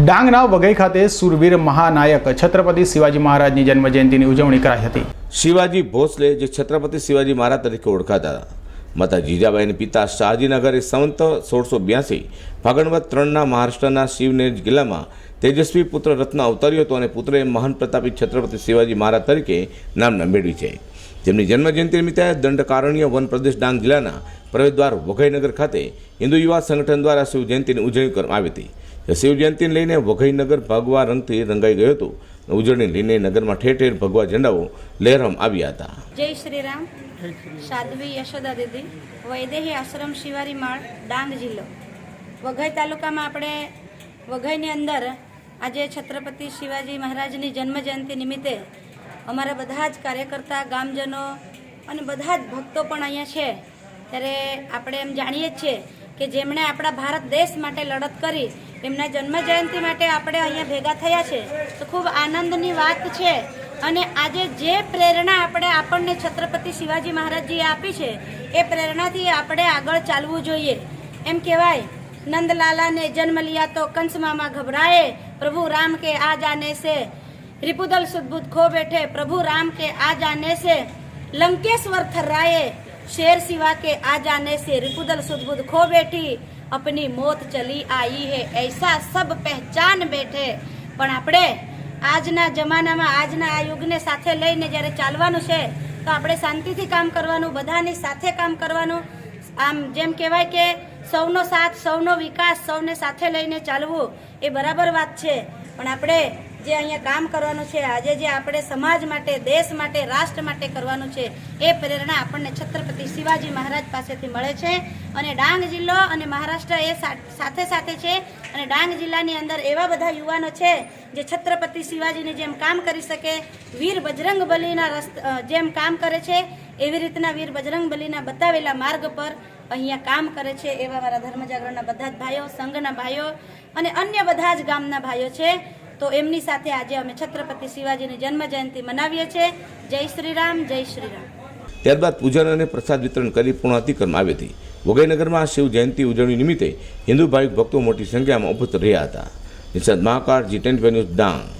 ડાંગના વઘઈ ખાતે સુરવીર મહાનાયક છત્રપતિ શિવાજી મહારાજની જન્મજયંતિની ઉજવણી કરાઈ હતી. શિવાજી ભોસલે જે છત્રપતિ શિવાજી મહારાજ તરીકે ઓળખાતા હતા. માતા જીજાબાઈના પિતા શાહજીનગર એ સંવંત સોળસો બ્યાસી ફાગણવત ત્રણના મહારાષ્ટ્રના શિવનેર જિલ્લામાં તેજસ્વી પુત્ર રત્ન અવતર્યો હતો અને પુત્રે મહાન પ્રતાપી છત્રપતિ શિવાજી મહારાજ તરીકે નામના મેળવી છે. જેમની જન્મજયંતિ નિમિત્તે દંડકારણ્ય વન પ્રદેશ ડાંગ જિલ્લાના પ્રવેશદ્વાર વઘઈનગર ખાતે હિન્દુ યુવા સંગઠન દ્વારા શિવ જયંતિની ઉજવણી કરવામાં આવી હતી. શિવ જયંતિને લઈને વઘઈનગર ભગવા રંગથી રંગાઈ ગયું હતું. ઉજવણી લઈને નગરમાં ઠેર ઠેર ભગવા ઝંડાઓ લહેરવામાં આવ્યા હતા. જય શ્રી રામ સાધ્વી યશોદા દીદી. વૈદેહી આશ્રમ શિવારી માળ, ડાંગ જિલ્લો. વઘઈ તાલુકામાં આપણે વઘઈની અંદર આજે છત્રપતિ શિવાજી મહારાજની જન્મજયંતિ નિમિત્તે અમારા બધા જ કાર્યકર્તા, ગામજનો અને બધા જ ભક્તો પણ અહીંયા છે. ત્યારે આપણે એમ જાણીએ જ છીએ કે જેમણે આપણા ભારત દેશ માટે લડત કરી, એમના જન્મજયંતિ માટે આપણે અહીંયા ભેગા થયા છે. તો ખૂબ આનંદની વાત છે. અને આજે જે પ્રેરણા આપણે આપણને છત્રપતિ શિવાજી મહારાજજીએ આપી છે, એ પ્રેરણાથી આપણે આગળ ચાલવું જોઈએ. એમ કહેવાય, નંદલાલાને જન્મ લિયા તો કંસમામાં ગભરાએ પ્રભુ રામ કે આ જાને સે. रिपुदल सुदबुद खो बैठे प्रभु राम के आ जाने से लंकेश्वर थर्राए शेर सिवा के आ जाने से रिपुदल सुदबुद खो बैठी अपनी मौत चली आई है ऐसा सब પહેચાન બેઠે પણ આપણે આજના જમાનામાં આજના આ યુગને સાથે લઈને જ્યારે ચાલવાનું છે તો આપણે શાંતિથી કામ કરવાનું બધાની સાથે કામ કરવાનું આમ જેમ કહેવાય કે સૌનો સાથ, સૌનો વિકાસ, સૌને સાથે લઈને ચાલવું એ બરાબર વાત છે. પણ આપણે જે અહીંયા કામ કરવાનું છે, આજે જે આપણે સમાજ માટે, દેશ માટે, રાષ્ટ્ર માટે કરવાનું છે, એ પ્રેરણા આપણને છત્રપતિ શિવાજી મહારાજ પાસેથી મળે છે. અને ડાંગ જિલ્લો અને મહારાષ્ટ્ર એ સાથે સાથે છે. અને ડાંગ જિલ્લાની અંદર એવા બધા યુવાનો છે, જે છત્રપતિ શિવાજીની જેમ કામ કરી શકે, વીર બજરંગ બલીના જેમ કામ કરે છે, એવી રીતના વીર બજરંગ બલીના બતાવેલા માર્ગ પર અહીંયા કામ કરે છે એવા મારા ધર્મ જાગરણના બધા જ ભાઈઓ, સંઘના ભાઈઓ અને અન્ય બધા જ ગામના ભાઈઓ છે. તો એમની સાથે આજે અમે છત્રપતિ શિવાજીની જન્મ જયંતિ મનાવીએ છીએ. જય શ્રી રામ, જય શ્રી રામ. ત્યારબાદ પૂજન અને પ્રસાદ વિતરણ કરી પૂર્ણાહુતિ કરવામાં આવી હતી. વઘઈનગરમાં શિવ જયંતિ ઉજવણી નિમિત્તે હિન્દુ ભાવિક ભક્તો મોટી સંખ્યામાં ઉપસ્થિત રહ્યા હતા. Nishad Mahakal ji tent news Dang.